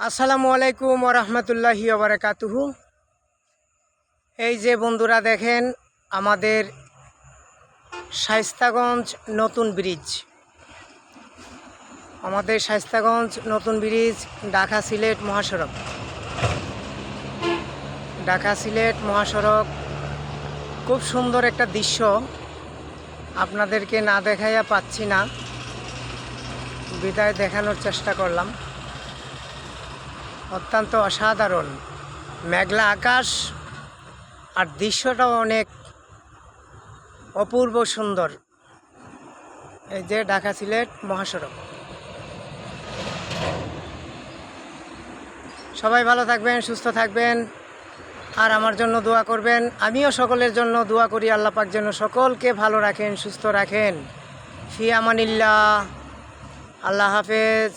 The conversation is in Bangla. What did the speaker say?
আসসালামু আলাইকুম রহমতুল্লাহি ওবরাকাতুহু এই যে বন্ধুরা দেখেন, আমাদের শাইস্তাগঞ্জ নতুন ব্রিজ। আমাদের শাইস্তাগঞ্জ নতুন ব্রিজ ঢাকা সিলেট মহাসড়ক। ঢাকা সিলেট মহাসড়ক খুব সুন্দর একটা দৃশ্য। আপনাদেরকে না দেখাইয়া পাচ্ছি না। বিদায় দেখানোর চেষ্টা করলাম। অত্যন্ত অসাধারণ। মেঘলা আকাশ আর দৃশ্যটাও অনেক অপূর্ব সুন্দর। এই যে ঢাকা সিলেট মহাসড়ক। সবাই ভালো থাকবেন, সুস্থ থাকবেন আর আমার জন্য দোয়া করবেন। আমিও সকলের জন্য দোয়া করি, আল্লাহ পাক যেন সকলকে ভালো রাখেন, সুস্থ রাখেন। ফি আমানিল্লাহ। আল্লাহ হাফেজ।